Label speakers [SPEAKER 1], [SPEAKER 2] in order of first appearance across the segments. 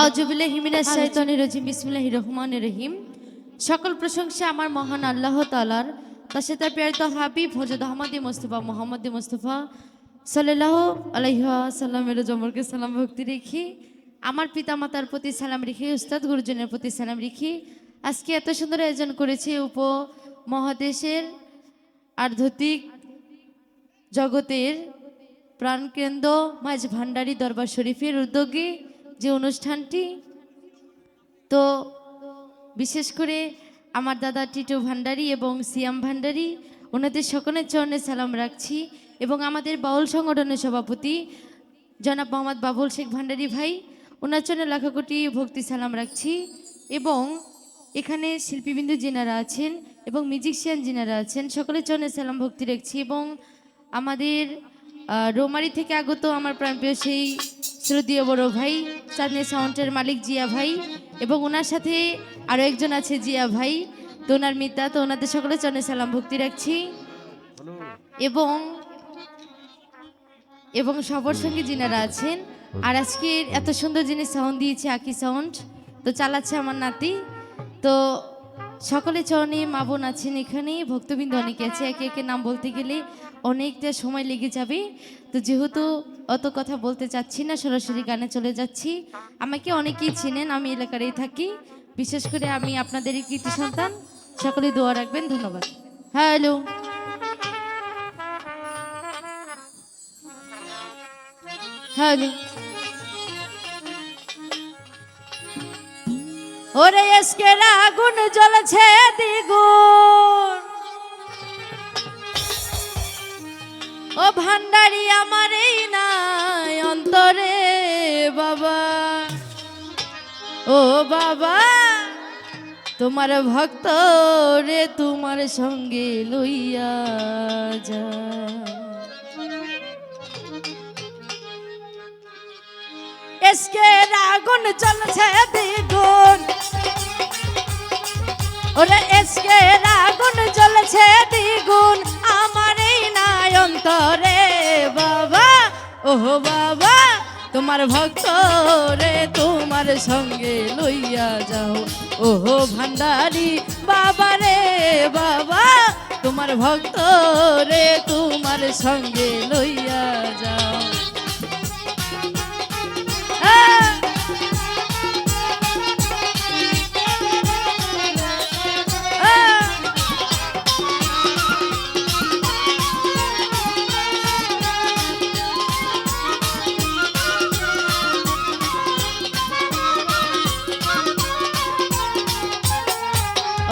[SPEAKER 1] আউজুবিল্লাহি মিনাশ শাইতানির রাজিম বিসমিল্লাহির রহমানির রহিম সকল প্রশংসা আমার মহান আল্লাহ তাআলার। তার সাথে প্রিয়ত হাবিব হযরত আহমদ মুস্তাফা মোহাম্মদ মুস্তাফা সাল্লাল্লাহু আলাইহি সাল্লামের জমরকে সালাম ভক্তি রেখে আমার পিতামাতার প্রতি সালাম রেখে উস্তাদ গুরুজনের প্রতি সালাম রেখে আজকে এত সুন্দর আয়োজন করেছে উপ মহাদেশের আধ্যাত্মিক জগতের প্রাণকেন্দ্র মাঝ ভান্ডারী দরবার শরীফের উদ্যোগে। যে অনুষ্ঠানটি, তো বিশেষ করে আমার দাদা টিটু ভান্ডারী এবং সিয়াম ভান্ডারী, ওনাদের সকলের চরণে সালাম রাখছি এবং আমাদের বাউল সংগঠনের সভাপতি জনাব মোহাম্মদ বাবুল শেখ ভান্ডারী ভাই, ওনার জন্য লাখো কোটি ভক্তি সালাম রাখছি এবং এখানে শিল্পীবিন্দু যিনারা আছেন এবং মিউজিশিয়ান যিনারা আছেন, সকলের চরণে সালাম ভক্তি রাখছি এবং আমাদের রোমারি থেকে আগত আমার প্রাণপ্রিয় সেই শ্রদ্ধীয় বড় ভাই চাঁদনি সাউন্ডের মালিক জিয়া ভাই এবং ওনার সাথে আরও একজন আছে জিয়া ভাই। তো ওনার মিতা, তো ওনাদের সকলে চরণে সালাম ভক্তি রাখছি। এবং এবং সবার সঙ্গে যিনারা আছেন, আর আজকের এত সুন্দর জিনিস সাউন্ড দিয়েছে, আকি সাউন্ড তো চালাচ্ছে আমার নাতি। তো সকলে চরণে মা বোন আছেন এখানে, ভক্তবৃন্দ অনেকে আছে, একে একে নাম বলতে গেলে অনেকটা সময় লেগে যাবে। তো যেহেতু অত কথা বলতে চাচ্ছি না, সরাসরি গানে চলে যাচ্ছি। আমাকে অনেকেই চেনেন, আমি এলাকারই থাকি। বিশেষ করে আমি আপনাদের কৃতি সন্তান। সকলে দোয়া রাখবেন, ধন্যবাদ। হ্যালো। হ্যালো। ওরে এসকে আগুন জ্বলছে দ্বিগুণ। ও ভান্ডারি আমার এই নাই অন্তরে বাবা। ও বাবা, তোমার ভক্ত রে তোমার সঙ্গে লইয়া যা। এসকে আগুন চলছে দ্বিগুণ। ওরে এসকে আগুন জ্বলছে দ্বিগুণ। আমার এই নায়ন্তরে বাবা, ওহ, বাবা, তোমার ভক্ত রে, তোমার সঙ্গে লইয়া যাও। ওহ, ভান্ডারি, বাবা রে, বাবা, তোমার ভক্ত রে, তোমার সঙ্গে লইয়া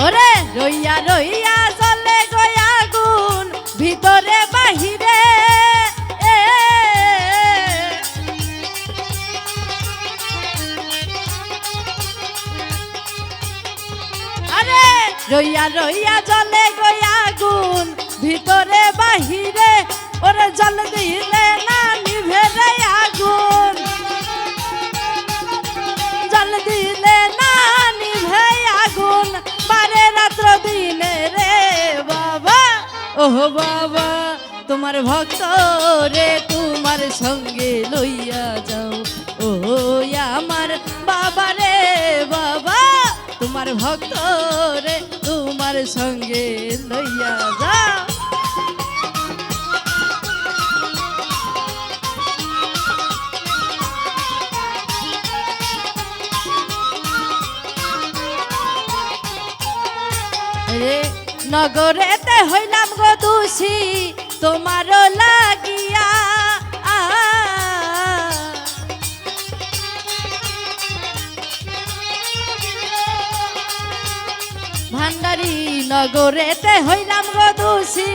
[SPEAKER 1] ওরে রইয়া রইয়া জলে গয়া গুন ভিতরে বাহিরে। আরে রইয়া রইয়া জলে গয়া গুন ভিতরে বাহিরে। ওরে জল দিলে না নিভে আগুন। ওহ বাবা, তোমার ভক্ত রে তোমার সঙ্গে লইয়া যাও। ও আমার বাবা রে বাবা, তোমার ভক্ত রে তোমার সঙ্গে লইয়া যাও। রে নগরেতে হইলাম গো দোষী, তোমারও লাগিয়া। ভান্ডারি নগরেতে হইলাম গো দোষী,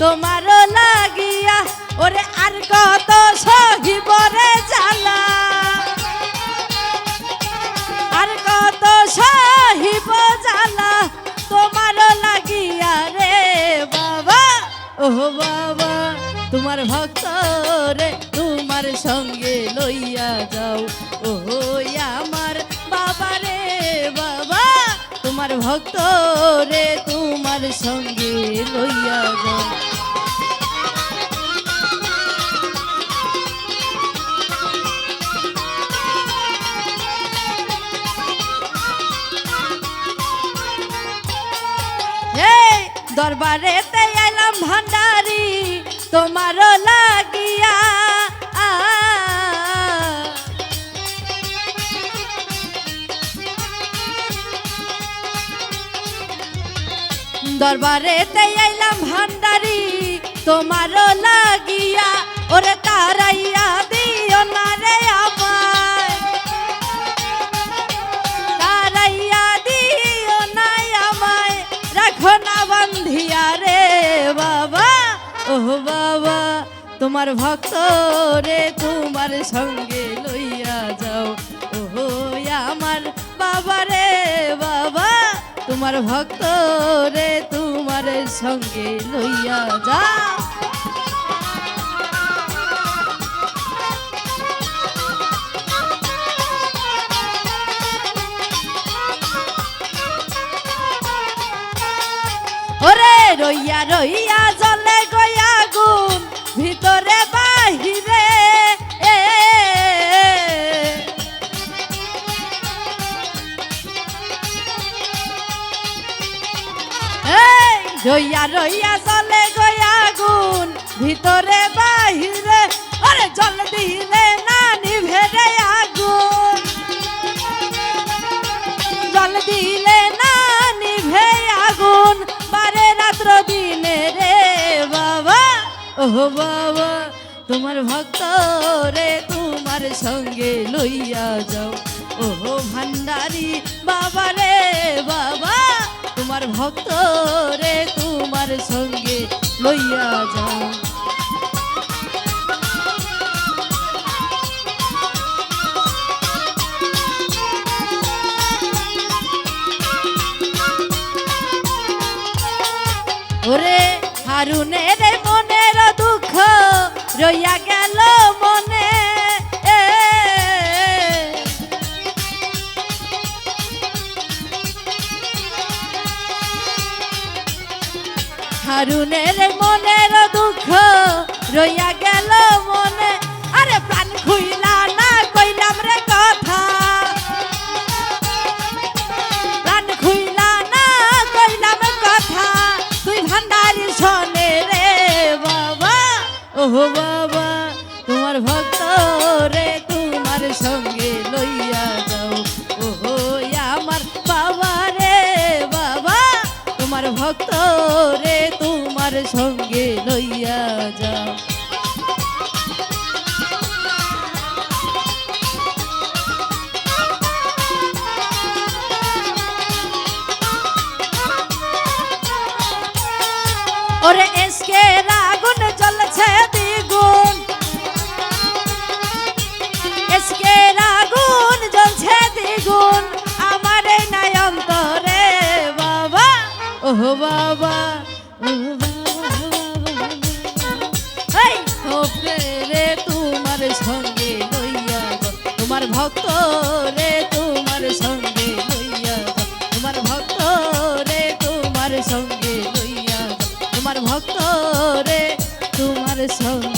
[SPEAKER 1] তোমারও লাগিয়া ওরে আর কত সহিবরে জ্বালা ওহো বাবা, তোমার ভক্ত রে তোমার সঙ্গে লইয়া যাও। ওহো আমার বাবা রে বাবা, তোমার ভক্ত রে তোমার সঙ্গে লইয়া যাও। দরবারেতে এলাম ভান তোমারও লাগিয়া দরবারে দরবারেতে ভান্ডারি তোমার লাগিয়া ওরে তারাইয়া দিও না বাবা, তোমার ভক্ত রে, তোমার সঙ্গে লইয়া যাও। ওহো, আমার বাবা রে বাবা, তোমার ভক্ত রে, তোমার সঙ্গে লইয়া যাও। ওরে রইয়া রইয়া জলে গয়া ও বাবা, তোমার ভক্ত রে তোমার সঙ্গে লইয়া যাও। ও ভান্ডারি বাবা রে বাবা, তোমার ভক্ত রে তোমার সঙ্গে লইয়া যাও। ওরে মনের দুঃখ রইয়া গেল মনে। হারুনের মনের দুঃখ রইয়া গেল মনে আরে ওহ বাবা, তোমার ভক্ত রে তোমার সঙ্গে লইয়া যাও। ওহো, আমার বাবা রে বাবা, তোমার ভক্ত রে তোমার সঙ্গে লইয়া যাও। দ্বিগুণ আমার এই নয়ন্তরে বাবা। ওহ, বাবা। রে সঙ্গে তোমার ভক্ত রে তোমার ভক্ত রে তোমার ভক্ত রে তোমার সঙ্গে